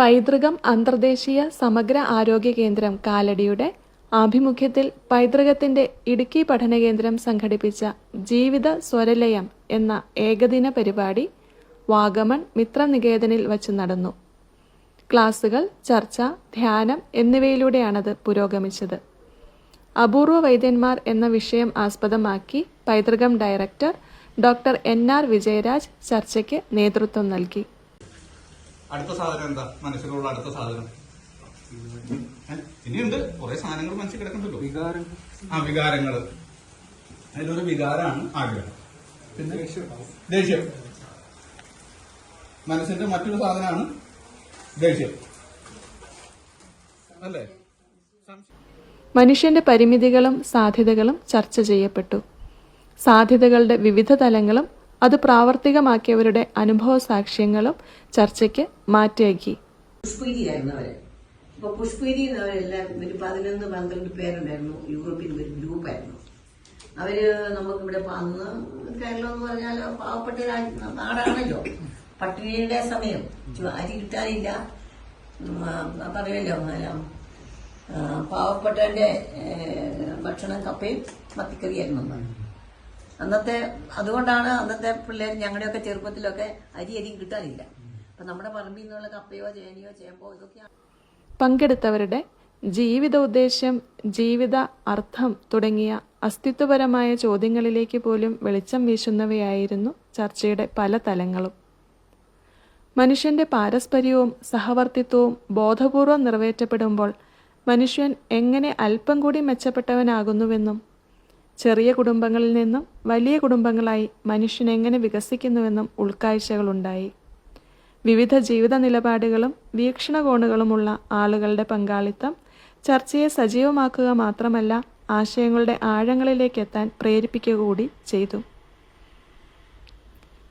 പൈതൃകം അന്തർദേശീയ സമഗ്ര ആരോഗ്യ കേന്ദ്രം കാലടിയുടെ ആഭിമുഖ്യത്തിൽ പൈതൃകത്തിന്റെ ഇടുക്കി പഠന കേന്ദ്രം സംഘടിപ്പിച്ച ജീവിത സ്വരലയം എന്ന ഏകദിന പരിപാടി വാഗമൺ മിത്രനികേതനിൽ വച്ച് നടന്നു. ക്ലാസുകൾ ചർച്ച ധ്യാനം എന്നിവയിലൂടെയാണത് പുരോഗമിച്ചത്. അപൂർവ വൈദ്യന്മാർ എന്ന വിഷയം ആസ്പദമാക്കി പൈതൃകം director doctor N R Vijayaraj ചർച്ചയ്ക്ക് നേതൃത്വം നൽകി. അടുത്ത സാധനം എന്താ? മനസ്സിലുള്ള അടുത്ത സാധനം? ഇനിയുണ്ട്. കുറെ സാധനങ്ങൾ മനസ്സിൽ കിടക്കണ്ടല്ലോ. വികാരം ആ വികാരങ്ങൾ. അതിലൊരു വികാരമാണ് ആഗ്രഹം. പിന്നെ ദേഷ്യം. മനസ്സിന്റെ മറ്റൊരു സാധനമാണ് ദേഷ്യം. അല്ലേ? മനുഷ്യന്റെ പരിമിതികളും സാധ്യതകളും ചർച്ച ചെയ്യപ്പെട്ടു. സാധ്യതകളുടെ വിവിധ തലങ്ങളും അത് പ്രാവർത്തികമാക്കിയവരുടെ അനുഭവ സാക്ഷ്യങ്ങളും ചർച്ചയ്ക്ക് മാറ്റിയാക്കി. പുഷ്പഗിരിയായിരുന്നു അവർ. അപ്പൊ പുഷ്പഗിരി അവരെല്ലാം ഒരു പതിനൊന്ന് പന്ത്രണ്ട് പേരുണ്ടായിരുന്നു. യൂറോപ്യൻ ഒരു ഗ്രൂപ്പായിരുന്നു. അവർ നമുക്ക് ഇവിടെ അന്ന് കേരളം എന്ന് പറഞ്ഞാൽ പാവപ്പെട്ട നാടാണല്ലോ. പട്ടിണിയുടെ സമയം. അരി കിട്ടാനില്ല. പറയുമല്ലോ പാവപ്പെട്ടവന്റെ ഭക്ഷണം കപ്പയും മത്തിക്കറിയായിരുന്നു. അന്നത്തെ അതുകൊണ്ടാണ് അന്നത്തെ പിള്ളേർ ഞങ്ങളുടെയൊക്കെ ചെറുപ്പത്തിലൊക്കെ അരി അരി കിട്ടാനില്ല അപ്പൊ നമ്മുടെ പറമ്പിൽ നിന്നുള്ള കപ്പയോ ചേനയോ ചേമ്പോ ഇതൊക്കെയാണ് പങ്കെടുത്തവരുടെ ജീവിത ഉദ്ദേശ്യം ജീവിത അർത്ഥം തുടങ്ങിയ അസ്തിത്വപരമായ ചോദ്യങ്ങളിലേക്ക് പോലും വെളിച്ചം വീശുന്നവയായിരുന്നു ചർച്ചയുടെ പല തലങ്ങളും. മനുഷ്യന്റെ പാരസ്പര്യവും സഹവർത്തിത്വവും ബോധപൂർവം നിറവേറ്റപ്പെടുമ്പോൾ മനുഷ്യൻ എങ്ങനെ അല്പം കൂടി മെച്ചപ്പെട്ടവനാകുന്നുവെന്നും ചെറിയ കുടുംബങ്ങളിൽ നിന്നും വലിയ കുടുംബങ്ങളായി മനുഷ്യൻ എങ്ങനെ വികസിക്കുന്നുവെന്നും ഉൾക്കാഴ്ചകളുണ്ടായി. വിവിധ ജീവിത നിലപാടുകളും വീക്ഷണകോണുകളുമുള്ള ആളുകളുടെ പങ്കാളിത്തം ചർച്ചയെ സജീവമാക്കുക മാത്രമല്ല ആശയങ്ങളുടെ ആഴങ്ങളിലേക്ക് എത്താൻ പ്രേരിപ്പിക്കുക കൂടി ചെയ്തു.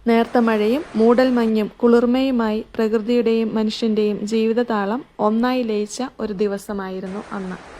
നേർത്ത മഴയും മൂടൽമഞ്ഞും കുളിർമയുമായി പ്രകൃതിയുടെയും മനുഷ്യന്റെയും ജീവിതതാളം ഒന്നായി ലയിച്ച ഒരു ദിവസമായിരുന്നു അന്ന്.